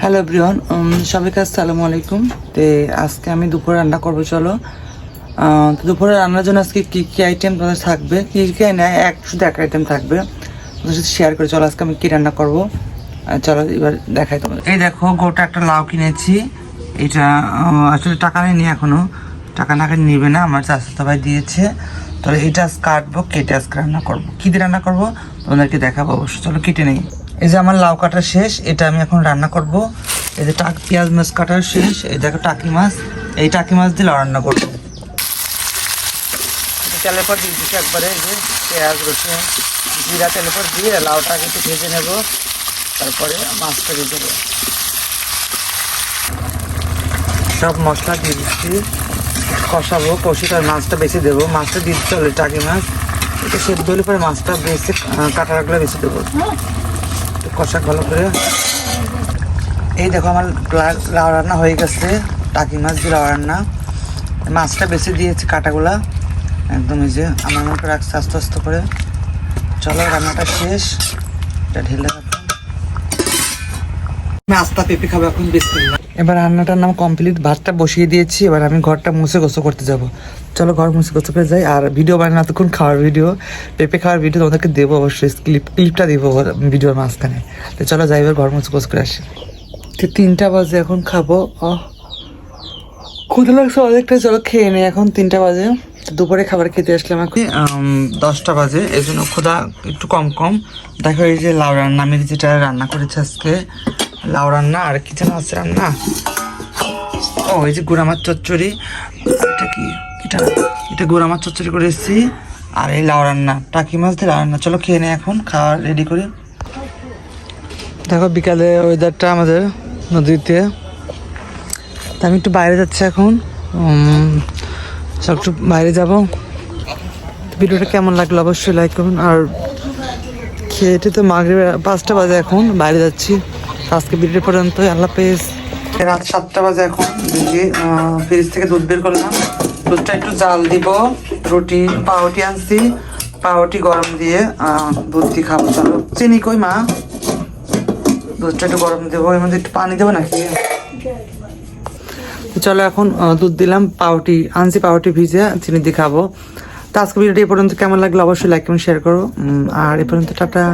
Hello Brian সবাইকে আসসালামু আলাইকুম। তো আজকে আমি দুপুরে রান্না করব, চলো। তো দুপুরে রান্নার জন্য আজকে কী কী আইটেম তোমাদের থাকবে? কী কী না, এক, শুধু এক আইটেম থাকবে। তোমাদের সাথে শেয়ার করে চলো, আজকে আমি কী রান্না করব। চলো, এবার দেখাই তোমাদের। এই দেখো, গোটা একটা লাউ কিনেছি। এটা আসলে টাকা নেয়নি এখনও টাকা না নিবে না, আমার চাষা ভাই দিয়েছে। তাহলে এটা আজকে কাটবো, কেটে আজকে রান্না করব। কী দিয়ে রান্না করব? তোমাদেরকে দেখাবো অবশ্যই। চলো, কেটে নেই। এই যে আমার লাউ কাটা শেষ, এটা আমি এখন রান্না করব। এই যে টাক পেঁয়াজ মাছ কাটার শেষ, এই দেখো টাকি মাছ। এই টাকি মাছ দিয়ে লাউ রান্না করব। তেলের পর দিয়ে দিচ্ছি একবারে যে পেঁয়াজ, রসুন, জিরা তেলের পর দিয়ে লাউটাকে একটু ভেজে নেব। তারপরে মাছটা দিয়ে দেবো। সব মশলা দিয়ে দিচ্ছি। কষাবো কষি তার মাছটা বেশি দেবো। মাছটা দিতে চলে টাকি মাছ। এটা সেদ্ধ হলে পরে মাছটা বেশি কাটা রাখলে বেশি দেবো। কষা ভালো করে। এই দেখো আমার লাউ রান্না হয়ে গেছে, টাকি মাছ দিয়ে লাউ রান্না। মাছটা বেশি দিয়েছি কাটাগুলা। একদম এই যে আমার মতো রাখছে আস্তে আস্তে করে। চলো রান্নাটা শেষ। এটা ঢেলে আস্তা পেঁপে খাব এখন বিসমিল্লাহ। এবার রান্নাটার নাম কমপ্লিট। ভাতটা বসিয়ে দিয়েছি এবার আমি ঘরটা মুছে গোসল করতে যাব। চলো ঘর মুছে গোসল করে যাই। আর ভিডিও বানানো এতক্ষণ খাওয়ার ভিডিও পেঁপে খাওয়ার ভিডিও তোমাদেরকে দেবো অবশ্যই। ক্লিপ ক্লিপটা দেবো ভিডিওর মাঝখানে। তো চলো যাই এবার ঘর মুছে গোসল করে আসি। তো তিনটা বাজে এখন খাব। আহ, ক্ষুধা লাগছে অনেকটা। চলো খেয়ে নেই এখন তিনটা বাজে। দুপুরে খাবার খেতে আসলাম এখন। দশটা বাজে এই জন্য ক্ষুধা একটু কম কম। দেখো এই যে লাউ রান্না আমি যেটা রান্না করেছি আজকে। লাউ রান্না, আর কি যেন আছে রান্না? ও, এই যে গুড়া মাছ চচ্চড়ি। এটা কি? এটা এটা গুড়া মাছ চচ্চড়ি করে এসেছি। আর এই লাউ রান্না, টাকি মাছ দিয়ে রান্না। চলো খেয়ে নেই এখন, খাওয়া রেডি করি। দেখো বিকালে ওয়েদারটা আমাদের নদীতে। তা আমি একটু বাইরে যাচ্ছি এখন। সব একটু বাইরে যাব। ভিডিওটা কেমন লাগল অবশ্যই লাইক করুন। আর খেয়েটে তো মাগরে পাঁচটা বাজে এখন বাইরে যাচ্ছি। আজকে ভিডিও পর্যন্ত আল্লাহ পেজ রাত সাতটা বাজে এখন দেখি ফ্রিজ থেকে দুধ বের করলাম। দুধটা একটু জাল দিব রুটি পাউটি আনছি পাউটি গরম দিয়ে দুধ দিয়ে খাব। চলো চিনি কই মা? দুধটা একটু গরম দেবো এর মধ্যে একটু পানি দেবো নাকি? চলো এখন দুধ দিলাম পাউটি আনছি পাউটি ভিজে চিনি দিয়ে খাব। তো আজকে ভিডিওটি এ পর্যন্ত। কেমন লাগল অবশ্যই লাইক এবং শেয়ার করো। আর এ পর্যন্ত, টাটা।